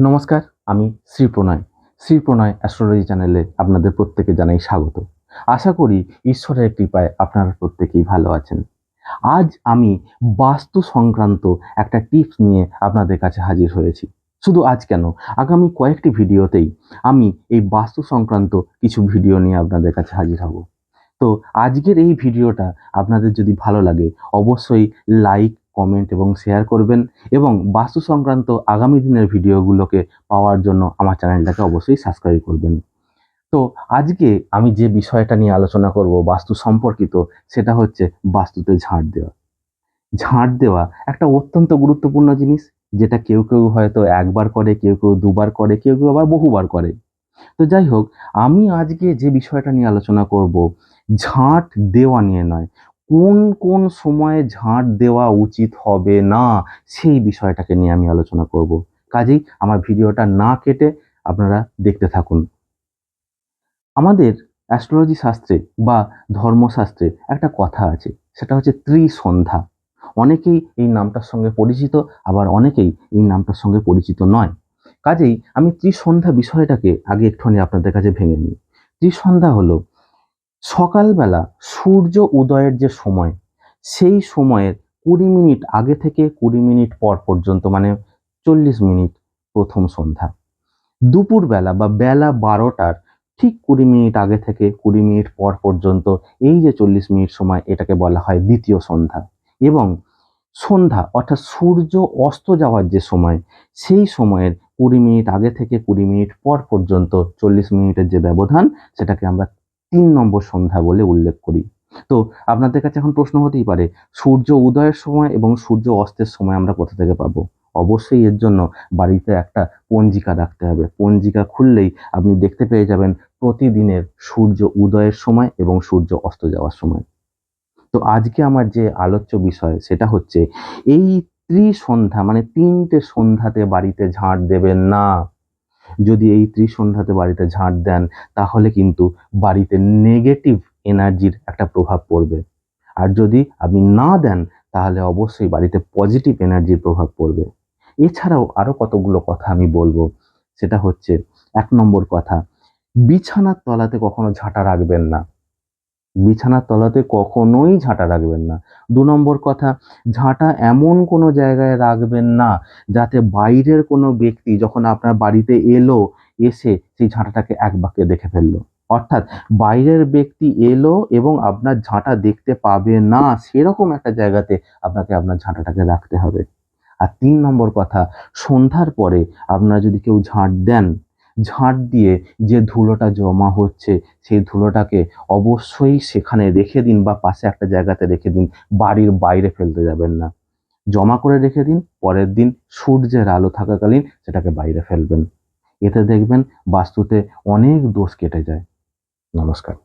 নমস্কার, আমি শ্রী প্রণয়। শ্রী প্রণয় অ্যাস্ট্রোলজি চ্যানেলে আপনাদের প্রত্যেকে জানাই স্বাগত। আশা করি ঈশ্বরের কৃপায় আপনারা প্রত্যেকেই ভালো আছেন। আজ আমি বাস্তু সংক্রান্ত একটা টিপস নিয়ে আপনাদের কাছে হাজির হয়েছি। শুধু আজ কেন? আগামী কয়েকটি ভিডিওতেই আমি এই বাস্তু সংক্রান্ত কিছু ভিডিও নিয়ে আপনাদের কাছে হাজির হব। তো আজকের এই ভিডিওটা আপনাদের যদি ভালো লাগে, অবশ্যই লাইক কমেন্ট এবং শেয়ার করবেন এবং বাস্তু সংক্রান্ত আগামী দিনের ভিডিওগুলোকে পাওয়ার জন্য আমার চ্যানেলটাকে অবশ্যই সাবস্ক্রাইব করবেন। তো আজকে আমি যে বিষয়টা নিয়ে আলোচনা করব বাস্তু সম্পর্কিত, সেটা হচ্ছে বাস্তুতে ঝাড় দেওয়া। ঝাড় দেওয়া একটা অত্যন্ত গুরুত্বপূর্ণ জিনিস, যেটা কেউ কেউ হয়তো একবার করে, কেউ কেউ দুবার করে, কেউ কেউ আবার বহুবার করে। তো যাই হোক, আমি আজকে যে বিষয়টা নিয়ে আলোচনা করব, ঝাঁট দেওয়া নিয়ে নয় কোন কোন সময়ে ঝাঁট দেওয়া উচিত হবে না, সেই বিষয়টাকে নিয়ে আমি আলোচনা করব। কাজেই আমার ভিডিওটা না কেটে আপনারা দেখতে থাকুন। আমাদের অ্যাস্ট্রোলজি শাস্ত্রে বা ধর্মশাস্ত্রে একটা কথা আছে, সেটা হচ্ছে ত্রিসন্ধ্যা। অনেকেই এই নামটার সঙ্গে পরিচিত, আবার অনেকেই এই নামটার সঙ্গে পরিচিত নয়। কাজেই আমি ত্রিসন্ধ্যা বিষয়টাকে আগে একটুখানি আপনাদের কাছে ভেঙে নিই। ত্রিসন্ধ্যা হলো সকালবেলা সূর্য উদয়ের যে সময়, সেই সময়ের কুড়ি মিনিট আগে থেকে কুড়ি মিনিট পর পর্যন্ত মানে চল্লিশ মিনিট প্রথম সন্ধ্যা। দুপুরবেলা বা বেলা বারোটার ঠিক কুড়ি মিনিট আগে থেকে কুড়ি মিনিট পর পর্যন্ত এই যে চল্লিশ মিনিট সময়, এটাকে বলা হয় দ্বিতীয় সন্ধ্যা। এবং সন্ধ্যা অর্থাৎ সূর্য অস্ত যাওয়ার যে সময়, সেই সময়ের কুড়ি মিনিট আগে থেকে কুড়ি মিনিট পর পর্যন্ত চল্লিশ মিনিটের যে ব্যবধান, সেটাকে আমরা তিন নম্বর সন্ধ্যা বলে উল্লেখ করি। তো আপনাদের কাছে এখন প্রশ্ন হতেই পারে, সূর্য উদয়ের সময় এবং সূর্য অস্তের সময় আমরা কোথা থেকে পাবো? অবশ্যই এর জন্য বাড়িতে একটা পঞ্জিকা রাখতে হবে। পঞ্জিকা খুললেই আপনি দেখতে পেয়ে যাবেন প্রতিদিনের সূর্য উদয়ের সময় এবং সূর্য অস্ত যাওয়ার সময়। তো আজকে আমার যে আলোচ্য বিষয় সেটা হচ্ছে, এই ত্রিসন্ধ্যা মানে তিনটে সন্ধ্যাতে বাড়িতে ঝাঁট দেবেন না। যদি এই ত্রিসন্ধ্যাতে বাড়িতে ঝাঁট দেন, তাহলে কিন্তু বাড়িতে নেগেটিভ এনার্জির একটা প্রভাব পড়বে। আর যদি আপনি না দেন, তাহলে অবশ্যই বাড়িতে পজিটিভ এনার্জির প্রভাব পড়বে। এছাড়াও আরও কতগুলো কথা আমি বলব। সেটা হচ্ছে, এক নম্বর কথা, বিছানার তলাতে কখনো ঝাঁটা রাখবেন না। বিছানার তলাতে কখনোই ঝাঁটা রাখবেন না। দু নম্বর কথা, ঝাঁটা এমন কোনো জায়গায় রাখবেন না যাতে বাইরের কোনো ব্যক্তি যখন আপনার বাড়িতে এলো, এসে সেই ঝাঁটাটাকে এক বাক্যে দেখে ফেলল। অর্থাৎ বাইরের ব্যক্তি এলো এবং আপনার ঝাঁটা দেখতে পাবে না, সেরকম একটা জায়গাতে আপনাকে আপনার ঝাঁটাটাকে রাখতে হবে। আর তিন নম্বর কথা, সন্ধ্যার পরে আপনারা যদি কেউ ঝাঁট দেন ঝাঁট দিয়ে যে ধুলোটা জমা হচ্ছে, সেই ধুলোটাকে অবশ্যই সেখানে রেখে দিন বা পাশে একটা জায়গাতে রেখে দিন। বাড়ির বাইরে ফেলতে যাবেন না। জমা করে রেখে দিন, পরের দিন সূর্যের আলো থাকাকালীন সেটাকে বাইরে ফেলবেন। এতে দেখবেন বাস্তুতে অনেক দোষ কেটে যায়। নমস্কার।